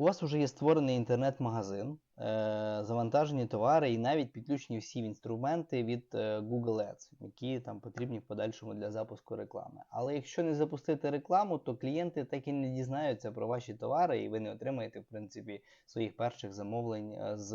У вас вже є створений інтернет-магазин, завантажені товари і навіть підключені всі інструменти від е, Google Ads, які там потрібні в подальшому для запуску реклами. Але якщо не запустити рекламу, то клієнти так і не дізнаються про ваші товари, і ви не отримаєте, в принципі, своїх перших замовлень е, з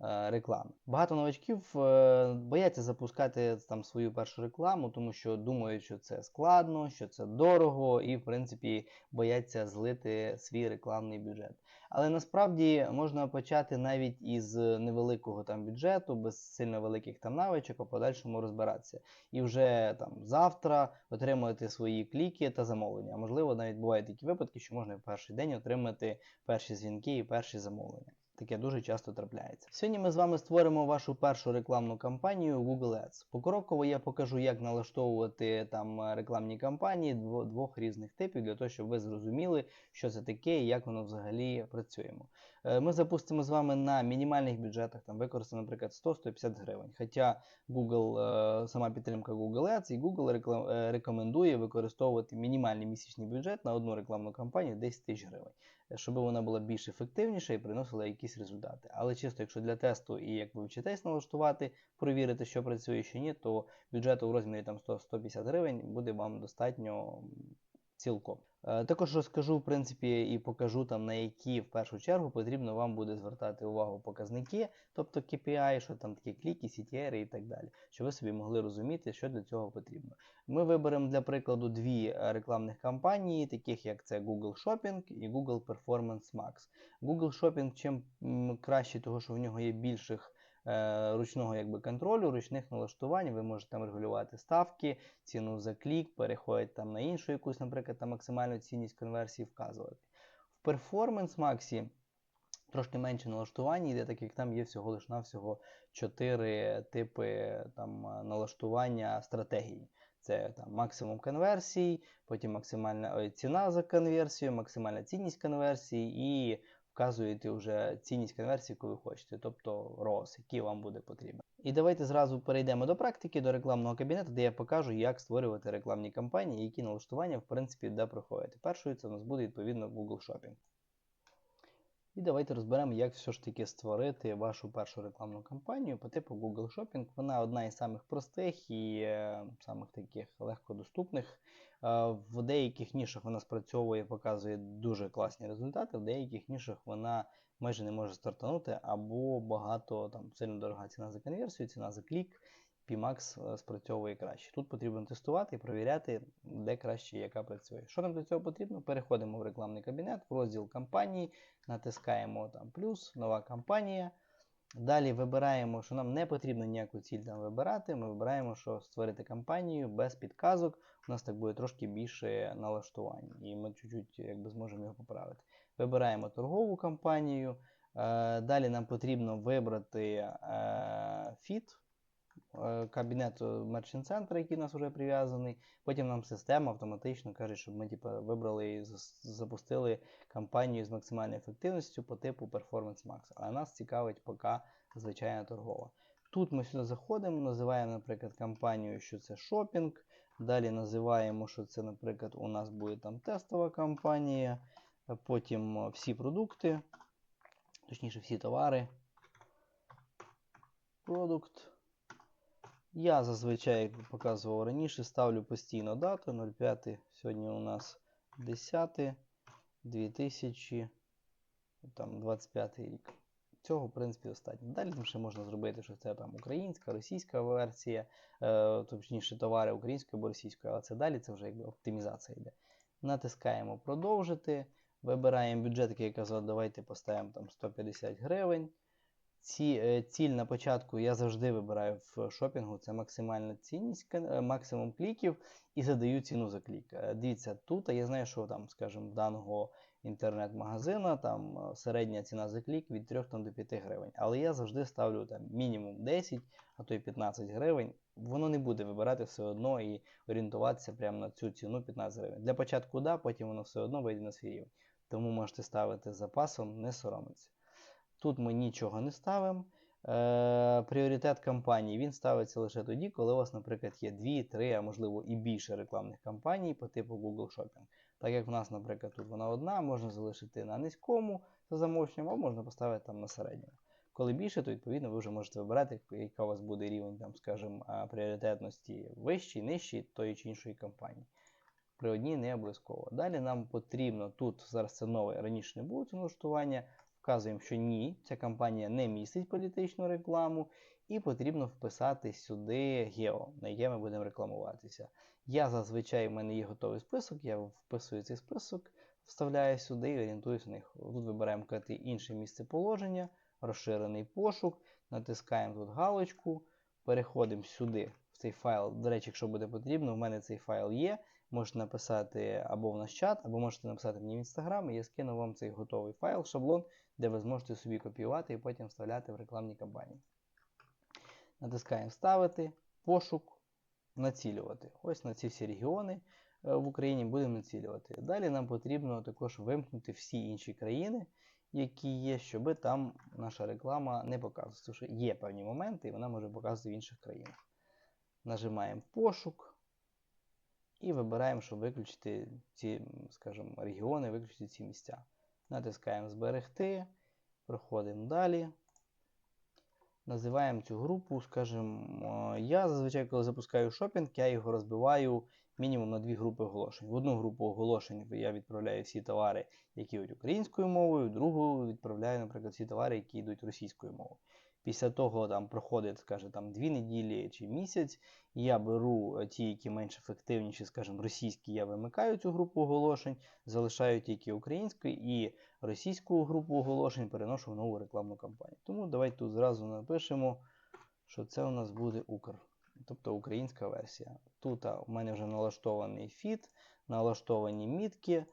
е, реклами. Багато новачків е, бояться запускати там свою першу рекламу, тому що думають, що це складно, що це дорого, і в принципі бояться злити свій рекламний бюджет. Але насправді можна почати навіть із невеликого там бюджету, без сильно великих там навичок, а подальшому розбиратися. І вже там завтра отримувати свої кліки та замовлення. Можливо, навіть бувають такі випадки, що можна в перший день отримати перші дзвінки і перші замовлення. Таке дуже часто трапляється. Сьогодні ми з вами створимо вашу першу рекламну кампанію Google Ads. Покроково я покажу, як налаштовувати там рекламні кампанії дво- двох різних типів, для того, щоб ви зрозуміли, що це таке і як воно взагалі працюємо. Е, Ми запустимо з вами на мінімальних бюджетах, там використаємо, наприклад, 100-150 гривень. Хоча Google, е, сама підтримка Google Ads і Google рекла- е, рекомендує використовувати мінімальний місячний бюджет на одну рекламну кампанію 10 тисяч гривень щоб вона була більш ефективніша і приносила якісь результати. Але чисто, якщо для тесту і як ви вчитесь налаштувати, провірити, що працює, що ні, то бюджету в розмірі там 100-150 гривень буде вам достатньо цілком. Е, Також розкажу, в принципі, і покажу там, на які в першу чергу потрібно вам буде звертати увагу показники, тобто KPI, що там такі кліки, CTR і так далі, щоб ви собі могли розуміти, що для цього потрібно. Ми виберемо для прикладу дві е, рекламних кампанії, таких як це Google Shopping і Google Performance Max. Google Shopping чим краще, того що в нього є більших ручного якби, контролю, ручних налаштувань, ви можете там регулювати ставки, ціну за клік, переходити там на іншу якусь, наприклад, там максимальну цінність конверсії вказувати. В Performance Max трошки менше налаштування йде, так як там є всього лиш навсього 4 типи там, е, налаштування стратегії. Це там максимум конверсій, потім максимальна ціна за конверсію, максимальна цінність конверсії і вказуєте вже цінність конверсії, яку ви хочете, тобто ROAS, який вам буде потрібен. І давайте зразу перейдемо до практики, до рекламного кабінету, де я покажу, як створювати рекламні кампанії, які налаштування, в принципі, де проходити. Першою це у нас буде відповідно Google Shopping. І давайте розберемо, як все ж таки створити вашу першу рекламну кампанію по типу Google Shopping. Вона одна із самих простих і е, самих таких легкодоступних. Е, в деяких нішах вона спрацьовує, показує дуже класні результати, в деяких нішах вона майже не може стартанути, або багато там сильно дорога ціна за конверсію, ціна за клік. PMAX е, спрацьовує краще. Тут потрібно тестувати і перевіряти, де краще яка працює. Що нам для цього потрібно? Переходимо в рекламний кабінет, в розділ кампанії, натискаємо там плюс, нова кампанія. Далі вибираємо, що нам не потрібно ніяку ціль там вибирати. Ми вибираємо, що створити кампанію без підказок. У нас так буде трошки більше налаштувань, і ми чуть-чуть якби зможемо його поправити. Вибираємо торгову кампанію. Е, Далі нам потрібно вибрати е, фіт е, кабінету Merchant Center, який у нас вже прив'язаний. Потім нам система автоматично каже, щоб ми типу, вибрали і запустили кампанію з максимальною ефективністю по типу Performance Max. Але нас цікавить поки звичайна торгова. Тут ми сюди заходимо, називаємо, наприклад, кампанію, що це шопінг. Далі називаємо, що це, наприклад, у нас буде там тестова кампанія. Потім е, всі продукти, точніше всі товари. Продукт. Я зазвичай, як показував раніше, ставлю постійно дату 05. Сьогодні у нас 10 2025 рік. Цього, в принципі, достатньо. Далі там ще можна зробити, що це там українська, російська версія, е, точніше товари української або російської, але це далі це вже якби оптимізація йде. Натискаємо продовжити. Вибираємо бюджет, який я казав, давайте поставимо там 150 гривень. Ці, е, ціль на початку я завжди вибираю в шопінгу, це максимальна цінність, е, максимум кліків і задаю ціну за клік. Е, Дивіться, тут я знаю, що там, скажімо, в даного інтернет-магазина там середня ціна за клік від 3 там, до 5 гривень. Але я завжди ставлю там мінімум 10, а то й 15 гривень. Воно не буде вибирати все одно і орієнтуватися прямо на цю ціну 15 гривень. Для початку да, потім воно все одно вийде на свій рівень. Тому можете ставити з запасом, не соромиться. Тут ми нічого не ставимо. Е, пріоритет кампанії він ставиться лише тоді, коли у вас, наприклад, є 2, 3, а можливо і більше рекламних кампаній по типу Google Shopping. Так як в нас, наприклад, тут вона одна, можна залишити на низькому за замовченням, або можна поставити там на середньому. Коли більше, то відповідно ви вже можете вибирати, яка у вас буде рівень, там, скажімо, пріоритетності вищий, нижчий тої чи іншої компанії. При одній не обов'язково. Далі нам потрібно тут, зараз це нове, раніше не було цього налаштування. Вказуємо, що ні, ця компанія не містить політичну рекламу, і потрібно вписати сюди гео, на яке ми будемо рекламуватися. Я зазвичай в мене є готовий список, я вписую цей список, вставляю сюди і орієнтуюся на них. Тут вибираємо інше місце положення, розширений пошук, натискаємо тут галочку, переходимо сюди, в цей файл. До речі, якщо буде потрібно, в мене цей файл є. Можете написати або в наш чат, або можете написати мені в інстаграм, і я скину вам цей готовий файл, шаблон, де ви зможете собі копіювати і потім вставляти в рекламні кампанії. Натискаємо Вставити, пошук, націлювати. Ось на ці всі регіони е, в Україні будемо націлювати. Далі нам потрібно також вимкнути всі інші країни, які є, щоб там наша реклама не показувалася. Тому що є певні моменти, і вона може показувати в інших країнах. Нажимаємо пошук і вибираємо, щоб виключити ці, скажімо, регіони, виключити ці місця. Натискаємо Зберегти, проходимо далі. Називаємо цю групу, скажімо, я зазвичай, коли запускаю шопінг, я його розбиваю мінімум на дві групи оголошень. В одну групу оголошень я відправляю всі товари, які йдуть українською мовою, в другу відправляю, наприклад, всі товари, які йдуть російською мовою. Після того там проходить, скажімо, там дві неділі чи місяць, я беру е, ті, які менш ефективніші, скажімо, російські, я вимикаю цю групу оголошень, залишаю тільки українську і російську групу оголошень переношу в нову рекламну кампанію. Тому давайте тут зразу напишемо, що це у нас буде Укр, тобто українська версія. Тут у мене вже налаштований фіт, налаштовані мітки,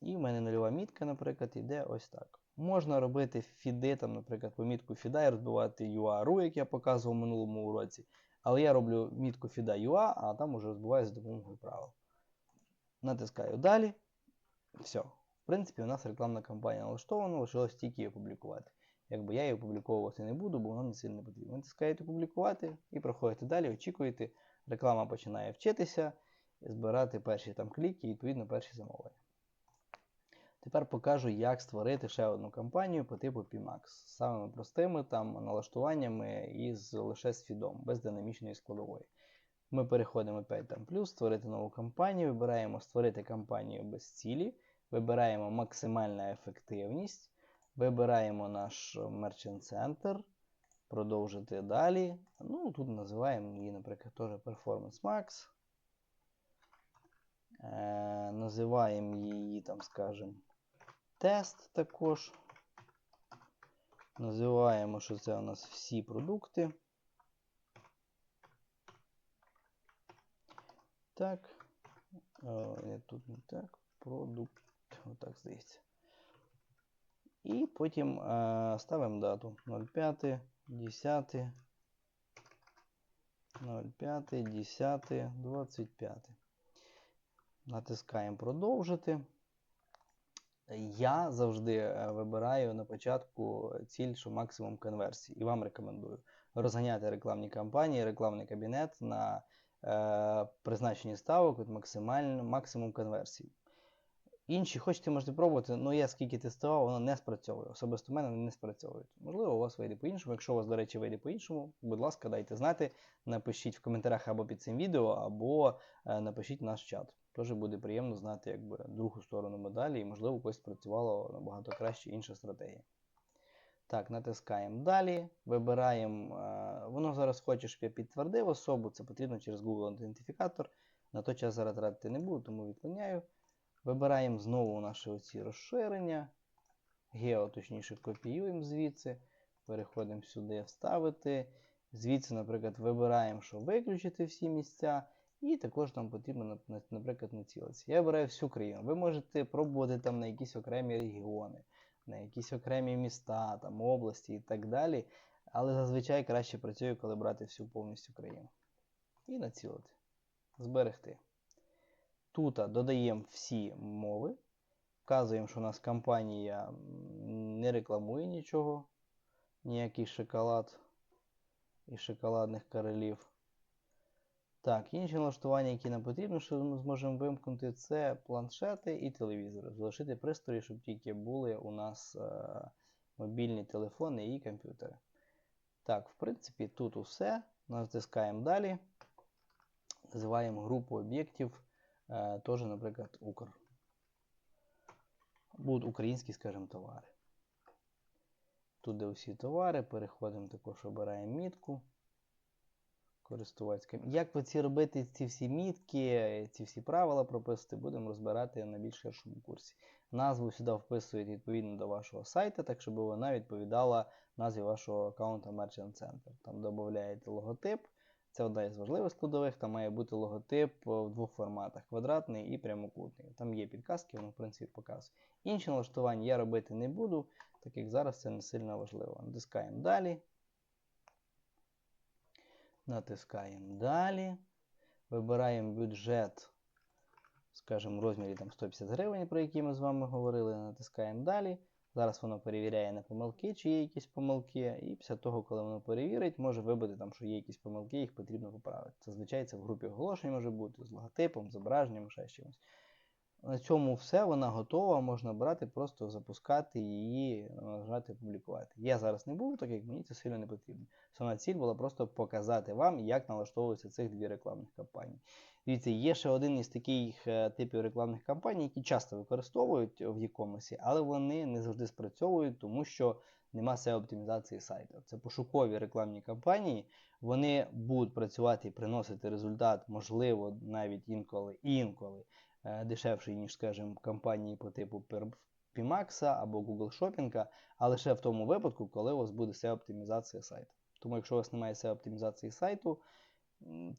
і в мене нульова мітка, наприклад, йде ось так. Можна робити фіди, там, наприклад, помітку фіда і розбивати UA.ru, як я показував в минулому уроці. Але я роблю мітку фіда UA, а там уже розбиваю з допомогою правил. Натискаю далі. Все. В принципі, у нас рекламна кампанія налаштована, лишилось тільки її опублікувати. Якби я її опубліковувати не буду, бо воно не сильно потрібно. Натискаєте опублікувати і проходите далі, очікуєте, реклама починає вчитися, збирати перші там кліки і відповідно перші замовлення. Тепер покажу, як створити ще одну кампанію по типу PMAX з самими простими там налаштуваннями і з, лише з фідом, без динамічної складової. Ми переходимо 5 там плюс, створити нову кампанію, вибираємо створити кампанію без цілі, вибираємо максимальна ефективність, вибираємо наш Merchant Center, продовжити далі. Ну, Тут називаємо її, наприклад, теж Performance Max. Е, Називаємо її, там, скажімо, тест також. Називаємо, що це у нас всі продукти. Так. О, ні, тут не так. Продукт. Отак здається. І потім е, ставимо дату 05, 10, 05, 10, 25. Натискаємо продовжити. Я завжди е, вибираю на початку ціль, що максимум конверсій. І вам рекомендую розганяти рекламні кампанії, рекламний кабінет на е, призначенні ставок від максимум конверсій. Інші хочете, можете пробувати, але я скільки тестував, воно не спрацьовує. Особисто в мене не спрацьовують. Можливо, у вас вийде по-іншому. Якщо у вас, до речі, вийде по-іншому, будь ласка, дайте знати. Напишіть в коментарях або під цим відео, або е, напишіть в наш чат. Теж буде приємно знати якби, другу сторону медалі, і, можливо, когось спрацювала набагато краще інша стратегія. Так, натискаємо далі. Вибираємо. Е, воно зараз хоче, щоб я підтвердив особу, це потрібно через Google ідентифікатор. На той час зараз тратити не буду, тому відклоняю. Вибираємо знову наші оці розширення. Гео, точніше, копіюємо звідси. Переходимо сюди, вставити. Звідси, наприклад, вибираємо, що виключити всі місця. І також нам потрібно, наприклад, націлитися. Я обираю всю країну. Ви можете пробувати там на якісь окремі регіони, на якісь окремі міста, там, області і так далі. Але зазвичай краще працює, коли брати всю повністю країну. І націлити. Зберегти. Тут додаємо всі мови. Вказуємо, що у нас компанія не рекламує нічого, ніякий шоколад і шоколадних королів. Так, інші налаштування, які нам потрібно, що ми зможемо вимкнути, це планшети і телевізори. Залишити пристрої, щоб тільки були у нас е, мобільні телефони і комп'ютери. Так, в принципі, тут усе. Натискаємо далі. Називаємо групу об'єктів, е, теж, наприклад, Укр. Будуть українські, скажімо, товари. Тут де усі товари, переходимо також, обираємо мітку. Користувацька. Як ці робити ці всі мітки, ці всі правила прописувати, будемо розбирати на більш ширшому курсі. Назву сюди вписуєте відповідно до вашого сайту, так щоб вона відповідала назві вашого аккаунта Merchant Center. Там додаєте логотип. Це одна із важливих складових. Там має бути логотип в двох форматах: квадратний і прямокутний. Там є підказки, воно в принципі показує. Інші налаштування я робити не буду, так як зараз це не сильно важливо. Натискаємо далі. Натискаємо далі. Вибираємо бюджет, скажімо, в розмірі там 150 гривень, про які ми з вами говорили. Натискаємо далі. Зараз воно перевіряє на помилки, чи є якісь помилки. І після того, коли воно перевірить, може вибити, там, що є якісь помилки, їх потрібно поправити. Зазвичай це в групі оголошень може бути з логотипом, зображенням, ще чимось. На цьому все, вона готова, можна брати, просто запускати її, нажати публікувати. Я зараз не буду, так як мені це сильно не потрібно. Основна ціль була просто показати вам, як налаштовуються цих дві рекламних кампанії. Дивіться, є ще один із таких е, типів рекламних кампаній, які часто використовують в e-commerce, але вони не завжди спрацьовують, тому що нема SEO-оптимізації сайту. Це пошукові рекламні кампанії, вони будуть працювати і приносити результат, можливо, навіть інколи інколи е, дешевший, ніж, скажімо, кампанії по типу Pimax або Google Shopping, але лише в тому випадку, коли у вас буде SEO-оптимізація сайту. Тому якщо у вас немає SEO-оптимізації сайту,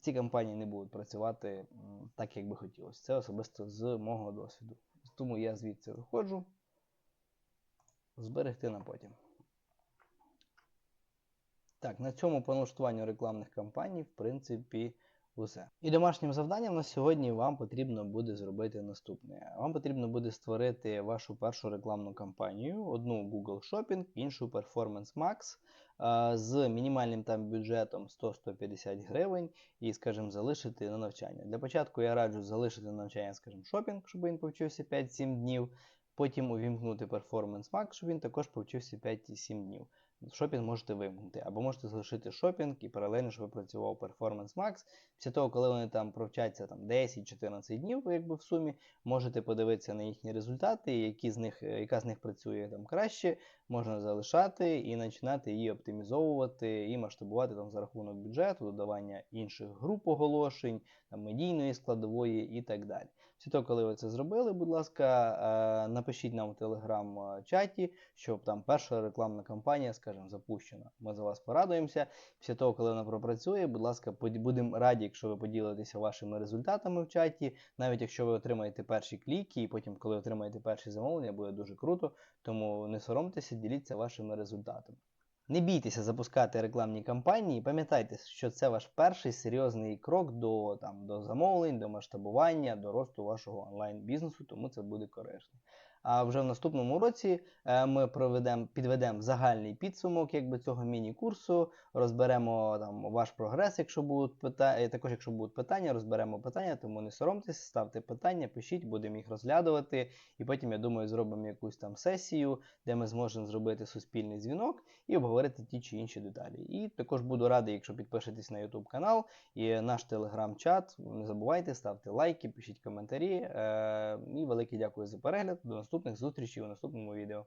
ці кампанії не будуть працювати так, як би хотілося. Це особисто з мого досвіду. Тому я звідси виходжу. Зберегти на потім. Так, на цьому по рекламних кампаній, в принципі, усе. І домашнім завданням на сьогодні вам потрібно буде зробити наступне. Вам потрібно буде створити вашу першу рекламну кампанію, одну Google Shopping, іншу Performance Max з мінімальним там бюджетом 100-150 гривень і, скажімо, залишити на навчання. Для початку я раджу залишити на навчання, скажімо, шопінг, щоб він повчився 5-7 днів. Потім увімкнути Performance Max, щоб він також повчився 5-7 днів. Шопінг можете вимкнути, або можете залишити шопінг і паралельно, щоб працював Performance Max. Після того, коли вони там провчаться там, 10-14 днів, якби в сумі, можете подивитися на їхні результати, які з них, е, яка з них працює там краще, можна залишати і починати її оптимізовувати і масштабувати там, за рахунок бюджету, додавання інших груп оголошень, там, медійної складової і так далі. Після того, коли ви це зробили, будь ласка, е, напишіть нам в телеграм-чаті, щоб там перша рекламна кампанія, скажімо, запущена. Ми за вас порадуємося. Після того, коли вона пропрацює, будь ласка, будемо раді, якщо ви поділитеся вашими результатами в чаті. Навіть якщо ви отримаєте перші кліки, і потім, коли отримаєте перші замовлення, буде дуже круто. Тому не соромтеся, діліться вашими результатами. Не бійтеся запускати рекламні кампанії, пам'ятайте, що це ваш перший серйозний крок до, там, до замовлень, до масштабування, до росту вашого онлайн-бізнесу, тому це буде корисно. А вже в наступному році е, ми проведемо, підведемо загальний підсумок якби, цього міні-курсу, розберемо там, ваш прогрес, якщо будуть питання, також якщо будуть питання, розберемо питання, тому не соромтеся, ставте питання, пишіть, будемо їх розглядувати. І потім, я думаю, зробимо якусь там сесію, де ми зможемо зробити суспільний дзвінок і обговорити ті чи інші деталі. І також буду радий, якщо підпишетесь на YouTube канал і наш телеграм-чат. Не забувайте, ставте лайки, пишіть коментарі. Е, і велике дякую за перегляд. До наступних зустрічей у наступному відео.